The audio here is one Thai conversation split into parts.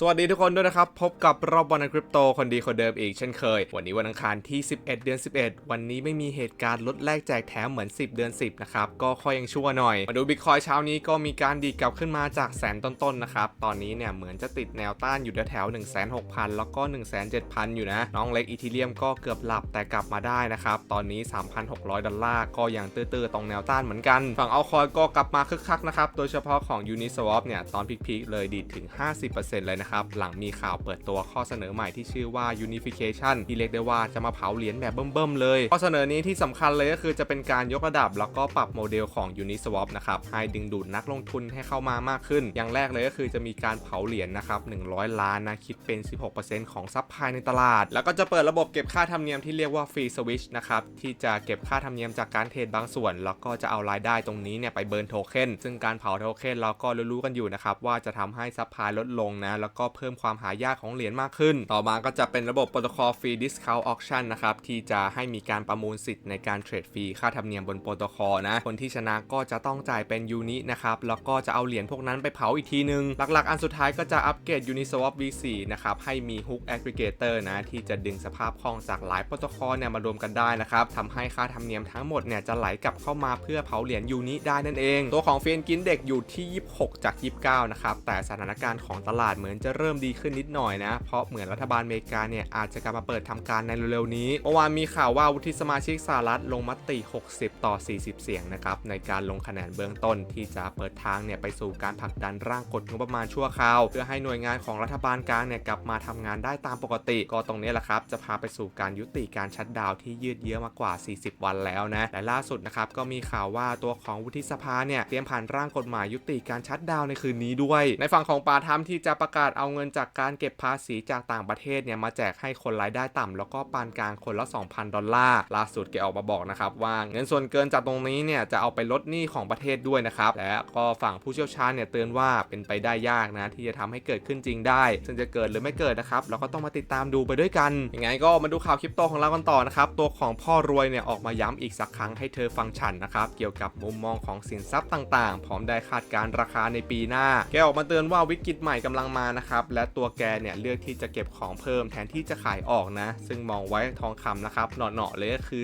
สวัสดีทุกคนด้วยนะครับ พบกับรอบบอลคริปโตคนดีคนเดิมอีกเช่นเคย วันนี้วันอังคารที่ 11 เดือน 11 วันนี้ไม่มีเหตุการณ์ลดแลกแจกแถมเหมือน 10 เดือน 10 นะครับ ก็ค่อยยังชั่วหน่อย มาดูบิตคอยเช้านี้ก็มีการดีกลับขึ้นมาจากแสนต้นๆนะครับ ตอนนี้เนี่ยเหมือนจะติดแนวต้านอยู่แถว1 6 0 0 0 แล้วก็107,000 อยู่นะ น้องเล็กอีทีเรียมก็เกือบหลับแต่กลับมาได้นะครับ ตอนนี้ 3,600 ดอลลาร์ก็ยังตื้อๆตรงแนวต้านเหมือนกัน ฝั่งเอาคอยก็กลับมาคึกคักนะครับ โดยเฉพาะของ Uniswap เนี่ยตอนพีคๆเลยดีดถึง 50%เลยนะครับ หลังมีข่าวเปิดตัวข้อเสนอใหม่ที่ชื่อว่า Unification ที่เรียกได้ว่าจะมาเผาเหรียญแบบเบิ่มๆเลย ข้อเสนอนี้ที่สำคัญเลยก็คือจะเป็นการยกระดับ แล้วก็ปรับโมเดลของ Uniswap นะครับ ให้ดึงดูดนักลงทุนให้เข้ามามากขึ้น อย่างแรกเลยก็คือจะมีการเผาเหรียญนะครับ 100 ล้านนะ คิดเป็น 16%ของซัพพลายในตลาด แล้วก็จะเปิดระบบเก็บค่าธรรมเนียมที่เรียกว่าฟรีสวิชนะครับ ที่จะเก็บค่าธรรมเนียมจากการเทรดบางส่วน แล้วก็จะเอารายได้ตรงนี้เนี่ยไปเบิร์นโทเค็นซึ่งการเผาโทเค็นเราก็รู้ๆกันอยู่นะครับว่าจะทำให้ซัพพลายลดลงนะแล้วก็เพิ่มความหายากของเหรียญมากขึ้น ต่อมาก็จะเป็นระบบโปรโตคอลฟรีดิสคาวออคชั่นนะครับที่จะให้มีการประมูลสิทธิ์ในการเทรดฟรีค่าธรรมเนียมบนโปรโตคอลนะคนที่ชนะก็จะต้องจ่ายเป็นยูนินะครับแล้วก็จะเอาเหรียญพวกนั้นไปเผาอีกทีนึง หลักๆ อันสุดท้ายก็จะอัปเกรด Uniswap V4 นะครับให้มี Hook Aggregator นะที่จะดึงสภาพคล่องจากหลายโปรโตคอลเนี่ยมารวมกันได้นะครับทำให้ค่าธรรมเนียมทั้งหมดเนี่ยจะไหลกลับเข้ามาเพื่อเผาเหรียญยูนิได้นั่นเอง ตัวของเฟนกินเด็กอยู่ที่ 26 จาก 29 นะครับแต่สถานการณ์ของตลาดเหมือนจะเริ่มดีขึ้นนิดหน่อยนะ เพราะเหมือนรัฐบาลอเมริกาเนี่ยอาจจะกลับมาเปิดทำการในเร็วๆนี้เมื่อวานมีข่าวว่าวุฒิสมาชิกสหรัฐลงมติ 60 ต่อ 40 เสียงนะครับในการลงคะแนนเบื้องต้นที่จะเปิดทางเนี่ยไปสู่การผลักดันร่างกฎงบประมาณชั่วคราว เพื่อให้หน่วยงานของรัฐบาลกลางเนี่ยกลับมาทำงานได้ตามปกติ ก็ตรงนี้แหละครับจะพาไปสู่การยุติการชัดดาวที่ยืดเยื้อมากว่า 40 วันแล้วนะและล่าสุดนะครับก็มีข่าวว่าตัวของวุฒิสภาเนี่ยเตรียมผ่านร่างกฎหมายยุติการชัดดาวในคืนนี้ด้วย ในฝั่งของปาทัมที่จะประกาศเอาเงินจากการเก็บภาษีจากต่างประเทศเนี่ยมาแจกให้คนรายได้ต่ำแล้วก็ปานกลางคนละ 2,000 ดอลลาร์ล่าสุดแกออกมาบอกนะครับว่าเงินส่วนเกินจากตรงนี้เนี่ยจะเอาไปลดหนี้ของประเทศด้วยนะครับและก็ฝั่งผู้เชี่ยวชาญเนี่ยเตือนว่าเป็นไปได้ยากนะที่จะทำให้เกิดขึ้นจริงได้ ซึ่งจะเกิดหรือไม่เกิดนะครับเราก็ต้องมาติดตามดูไปด้วยกันยังไงก็มาดูข่าวคริปโตของเรากันต่อนะครับตัวของพ่อรวยเนี่ยออกมาย้ำอีกสักครั้งให้เธอฟังฉันนะครับเกี่ยวกับมุมมองของสินทรัพย์ต่างๆ พร้อมได้คาดการณ์ราคาในปีหน้า แกออกมาเตือนว่าวิกฤตใหม่กำลังมานะครับและตัวแกเนี่ยเลือกที่จะเก็บของเพิ่มแทนที่จะขายออกนะ ซึ่งมองไว้ทองคำนะครับเหนาะๆเลยก็คือ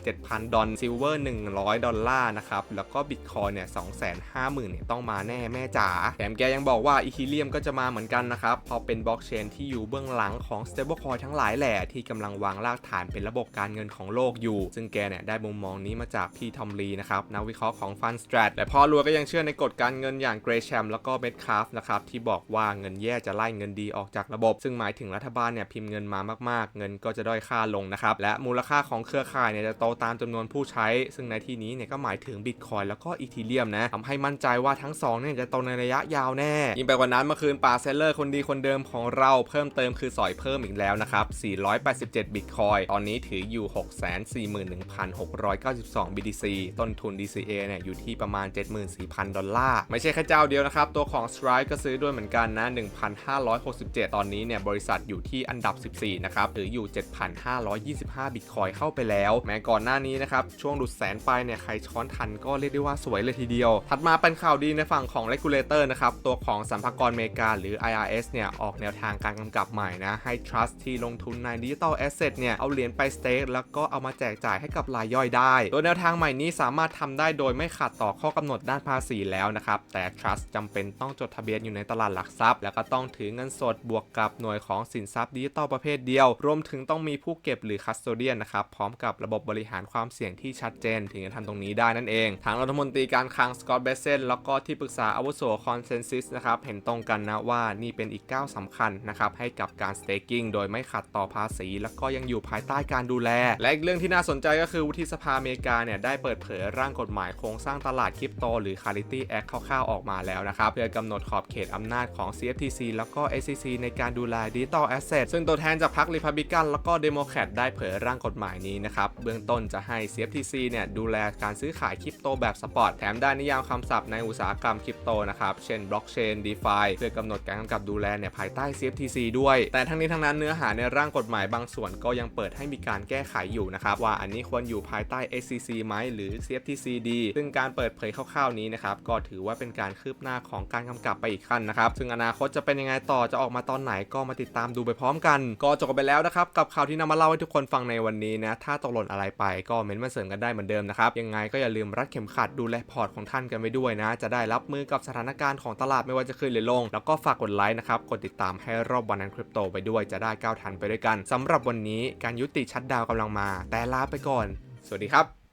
27,000 ดอลซิลเวอร์100 ดอลลาร์นะครับแล้วก็บิตคอยเนี่ย250,000เนี่ยต้องมาแน่แม่จ๋าแถมแกยังบอกว่าอีทีเรียมก็จะมาเหมือนกันนะครับพราะเป็นบล็อกเชนที่อยู่เบื้องหลังของ stablecoin ทั้งหลายแหล่ที่กำลังวางรากฐานเป็นระบบการเงินของโลกอยู่ ซึ่งแกเนี่ยได้มุมมองนี้มาจากพี่ทอมลีนะครับนักวิเคราะห์ของฟันสตรัทและพอรัวก็ยังเชื่อในกฎการเงินอย่างเกรแชมแล้วก็เบดคาฟนะครับที่บอกว่าเงินแยจะไล่เงินดีออกจากระบบ ซึ่งหมายถึงรัฐบาลเนี่ยพิมพ์เงินมามากๆ เงินก็จะด้อยค่าลงนะครับ และมูลค่าของเครือข่ายเนี่ยจะโตตามจำนวนผู้ใช้ ซึ่งในที่นี้เนี่ยก็หมายถึงบิตคอยแล้วก็อีทีเรียมนะทำให้มั่นใจว่าทั้งสองเนี่ยจะโตในระยะยาวแน่ยิ่งไปกว่านั้นเมื่อคืนป่าเซลเลอร์คนดีคนเดิมของเราเพิ่มเติมคือสอยเพิ่มอีกแล้วนะครับ 487 บิตคอยตอนนี้ถืออยู่ 641,692 BTC ต้นทุน DCA เนี่ยอยู่ที่ประมาณ 74,000 ดอลลาร์ ไม่ใช่แค่เจ้าเดียวนะครับ ตัวของ Stripe ก็ซื้อด้วยเหมือนกันนะ1,567 ตอนนี้เนี่ยบริษัทอยู่ที่อันดับ 14 นะครับถืออยู่ 7,525 บิตคอยเข้าไปแล้ว แม้ก่อนหน้านี้นะครับ ช่วงดุดแสนไปเนี่ยใครช้อนทันก็เรียกได้ว่าสวยเลยทีเดียว ถัดมาเป็นข่าวดีในฝั่งของ regulator นะครับ ตัวของสรรพากรอเมริกาหรือ IRS เนี่ย ออกแนวทางการกำกับใหม่นะ ให้ trust ที่ลงทุนในดิจิทัลแอสเซทเนี่ย เอาเหรียญไปสเต็กแล้วก็เอามาแจกจ่ายให้กับรายย่อยได้ โดยแนวทางใหม่นี้สามารถทำได้โดยไม่ขัดต่อข้อกำหนดด้านภาษีแล้วนะครับแต่ trust จำเป็นต้องจดทะเบียนอยู่ในตลาดหลักทรัพย์ แล้วก็ต้องถือเงินสดบวกกับหน่วยของสินทรัพย์ดิจิทัลประเภทเดียว รวมถึงต้องมีผู้เก็บหรือ custodian นะครับ พร้อมกับระบบบริหารความเสี่ยงที่ชัดเจน ถึงจะทำตรงนี้ได้นั่นเอง ทางรัฐมนตรีการคลังสกอตเบสเซนแล้วก็ที่ปรึกษาอาวุโสคอนเซนซิสนะครับ เห็นตรงกันนะว่านี่เป็นอีกก้าวสำคัญนะครับให้กับการ staking โดยไม่ขัดต่อภาษี แล้วก็ยังอยู่ภายใต้การดูแล และอีกเรื่องที่น่าสนใจก็คือวุฒิสภาอเมริกาเนี่ยได้เปิดเผยร่างกฎหมายโครงสร้างตลาดคริปโตหรือ Clarity Act คร่าวๆออกมาแล้วนะครับเพื่อกำหนดขอบเขตอำนาจของ CFTC แล้วก็ SEC ในการดูแลดิจิทัลแอสเซทซึ่งตัวแทนจากพรรคริพับลิกันแล้วก็เดโมแครตได้เผยร่างกฎหมายนี้นะครับ เบื้องต้นจะให้ CFTC เนี่ยดูแลการซื้อขายคริปโตแบบสปอร์ตแถมได้นิยามคำศัพท์ในอุตสาหกรรมคริปโตนะครับ เช่นบล็อกเชน DeFi เพื่อกำหนดการกำกับดูแลเนี่ยภายใต้ CFTC ด้วย แต่ทั้งนี้ทั้งนั้นเนื้อหาในร่างกฎหมายบางส่วนก็ยังเปิดให้มีการแก้ไขอยู่นะครับว่าอันนี้ควรอยู่ภายใต้ SEC ไหมหรือ CFTC ดีซึ่งการเปิดเผยคร่าวๆนี้นะครับก็ถือว่าเป็นการคืบหน้าของการกำกับไปอีกขั้นนะครับซึ่งอนาคตจะเปเป็นยังไงต่อจะออกมาตอนไหนก็มาติดตามดูไปพร้อมกัน ก็จบกันไปแล้วนะครับกับข่าวที่นำมาเล่าให้ทุกคนฟังในวันนี้นะถ้าตกหล่นอะไรไปก็เม้นต์มาเสริมกันได้เหมือนเดิมนะครับยังไงก็อย่าลืมรัดเข็มขัดดูแลพอร์ตของท่านกันไว้ด้วยนะ จะได้รับมือกับสถานการณ์ของตลาดไม่ว่าจะขึ้นหรือลง แล้วก็ฝากกดไลค์นะครับกดติดตามให้รอบวันนั้นคริปโตไปด้วยจะได้ก้าวทันไปด้วยกันสำหรับวันนี้การยุติชัดดาวน์กำลังมา แต่ลาไปก่อน สวัสดีครับ